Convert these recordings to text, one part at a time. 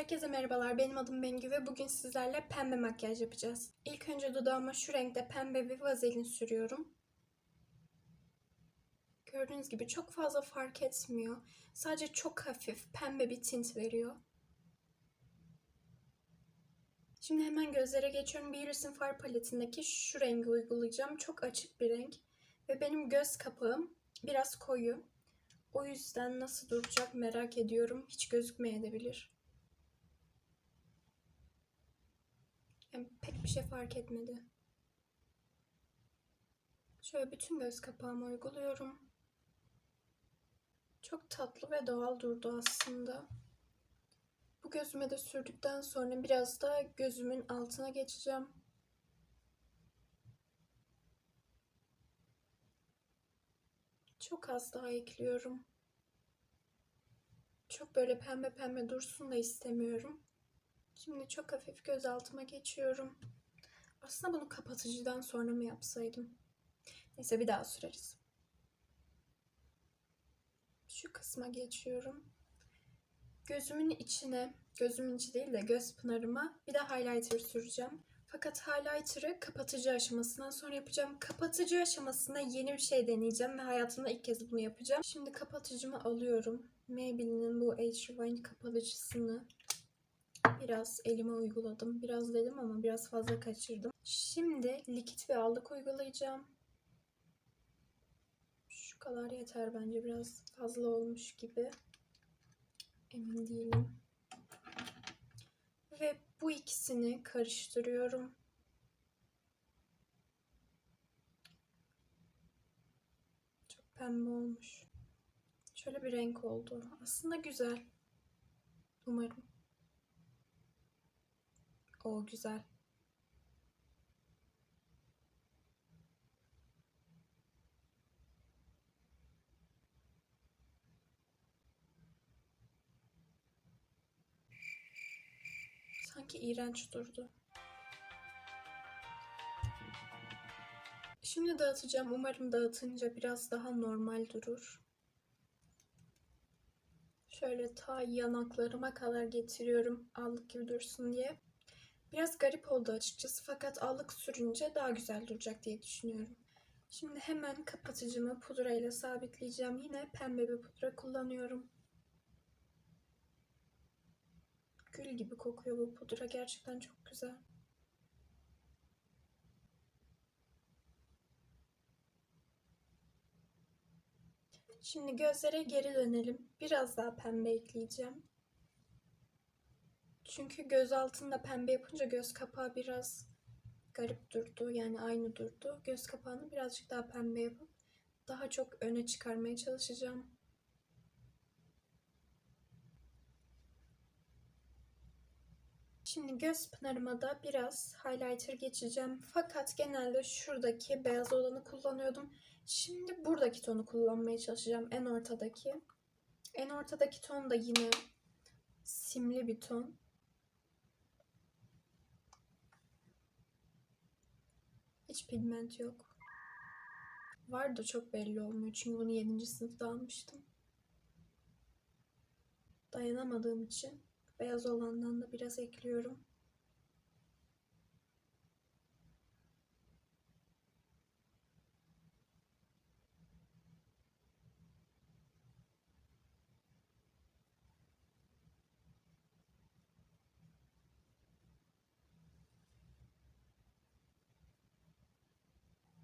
Herkese merhabalar. Benim adım Bengü ve bugün sizlerle pembe makyaj yapacağız. İlk önce dudağıma şu renkte pembe bir vazelin sürüyorum. Gördüğünüz gibi çok fazla fark etmiyor. Sadece çok hafif pembe bir tint veriyor. Şimdi hemen gözlere geçiyorum. Beauty far paletindeki şu rengi uygulayacağım. Çok açık bir renk. Ve benim göz kapağım biraz koyu. O yüzden nasıl duracak merak ediyorum. Hiç gözükmeyebilir. Yani pek bir şey fark etmedi. Şöyle bütün göz kapağıma uyguluyorum. Çok tatlı ve doğal durdu aslında. Bu gözüme de sürdükten sonra biraz da gözümün altına geçeceğim. Çok az daha ekliyorum. Çok böyle pembe pembe dursun da istemiyorum. Şimdi çok hafif göz altıma geçiyorum. Aslında bunu kapatıcıdan sonra mı yapsaydım? Neyse bir daha süreriz. Şu kısma geçiyorum. Gözümün içine, gözümün içi değil de göz pınarıma bir de highlighter süreceğim. Fakat highlighter'ı kapatıcı aşamasından sonra yapacağım. Kapatıcı aşamasında yeni bir şey deneyeceğim ve hayatımda ilk kez bunu yapacağım. Şimdi kapatıcımı alıyorum. Maybelline'in bu Age Rewind kapatıcısını biraz elime uyguladım. Biraz dedim ama biraz fazla kaçırdım. Şimdi likit ve allık uygulayacağım. Şu kadar yeter bence. Biraz fazla olmuş gibi. Emin değilim. Ve bu ikisini karıştırıyorum. Çok pembe olmuş. Şöyle bir renk oldu. Aslında güzel. Umarım. O güzel. Sanki iğrenç durdu. Şimdi dağıtacağım. Umarım dağıtınca biraz daha normal durur. Şöyle ta yanaklarıma kadar getiriyorum allık gibi dursun diye. Biraz garip oldu açıkçası fakat allık sürünce daha güzel duracak diye düşünüyorum. Şimdi hemen kapatıcımı pudrayla sabitleyeceğim. Yine pembe bir pudra kullanıyorum. Gül gibi kokuyor bu pudra. Gerçekten çok güzel. Şimdi gözlere geri dönelim. Biraz daha pembe ekleyeceğim. Çünkü göz altında pembe yapınca göz kapağı biraz garip durdu. Yani aynı durdu. Göz kapağını birazcık daha pembe yapıp daha çok öne çıkarmaya çalışacağım. Şimdi göz pınarıma da biraz highlighter geçeceğim. Fakat genelde şuradaki beyaz olanı kullanıyordum. Şimdi buradaki tonu kullanmaya çalışacağım. En ortadaki. En ortadaki ton da yine simli bir ton. Hiç pigment yok. Var da çok belli olmuyor. Çünkü bunu 7. sınıfta almıştım. Dayanamadığım için beyaz olandan da biraz ekliyorum.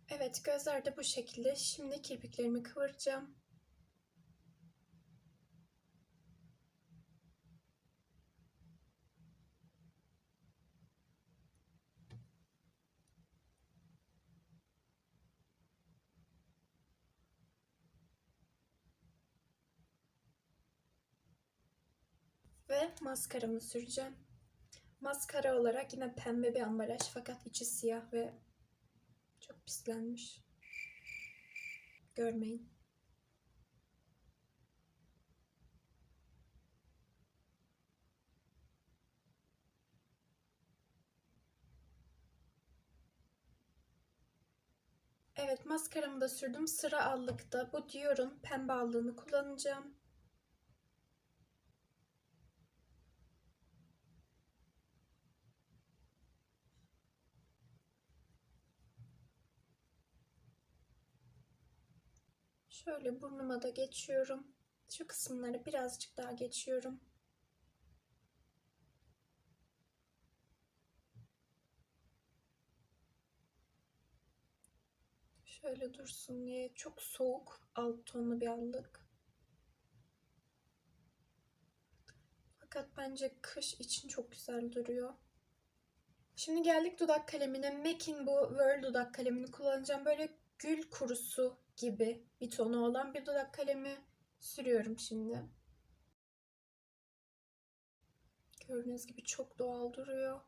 Evet gözler de bu şekilde. Şimdi kirpiklerimi kıvıracağım. Ve maskaramı süreceğim. Maskara olarak yine pembe bir ambalaj fakat içi siyah ve çok pislenmiş. Görmeyin. Evet maskaramı da sürdüm. Sıra allıkta. Bu Dior'un pembe allığını kullanacağım. Şöyle burnuma da geçiyorum. Şu kısımları birazcık daha geçiyorum. Şöyle dursun diye çok soğuk alt tonlu bir allık. Fakat bence kış için çok güzel duruyor. Şimdi geldik dudak kalemine. MAC'in bu Whirl dudak kalemini kullanacağım. Böyle gül kurusu gibi bir tonu olan bir dudak kalemi sürüyorum şimdi. Gördüğünüz gibi çok doğal duruyor.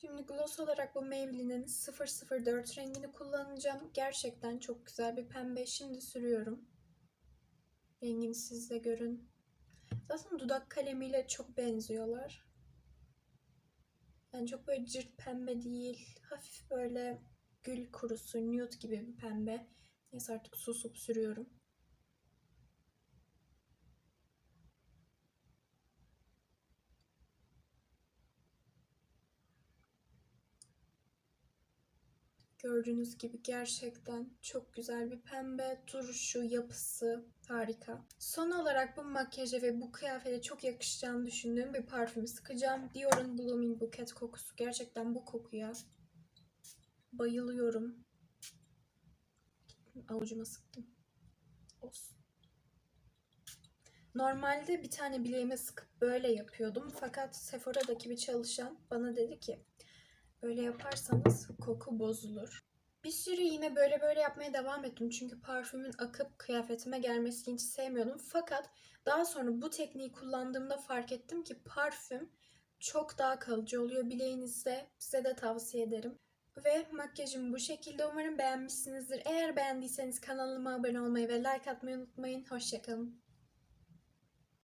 Şimdi gloss olarak bu Maybelline'in 004 rengini kullanacağım. Gerçekten çok güzel bir pembe. Şimdi sürüyorum. Rengini siz de görün. Zaten dudak kalemiyle çok benziyorlar. Yani çok böyle cırt pembe değil. Hafif böyle gül kurusu, nude gibi bir pembe. Neyse artık susup sürüyorum. Gördüğünüz gibi gerçekten çok güzel bir pembe duruşu, yapısı harika. Son olarak bu makyaja ve bu kıyafete çok yakışacağını düşündüğüm bir parfümü sıkacağım. Dior'un Blooming Bouquet kokusu. Gerçekten bu kokuya bayılıyorum. Avucuma sıktım. Olsun. Normalde bir tane bileğime sıkıp böyle yapıyordum. Fakat Sephora'daki bir çalışan bana dedi ki Böyle yaparsanız koku bozulur. Bir süre yine böyle böyle yapmaya devam ettim. Çünkü parfümün akıp kıyafetime gelmesini hiç sevmiyordum. Fakat daha sonra bu tekniği kullandığımda fark ettim ki parfüm çok daha kalıcı oluyor bileğinizde. Size de tavsiye ederim. Ve makyajım bu şekilde. Umarım beğenmişsinizdir. Eğer beğendiyseniz kanalıma abone olmayı ve like atmayı unutmayın. Hoşçakalın.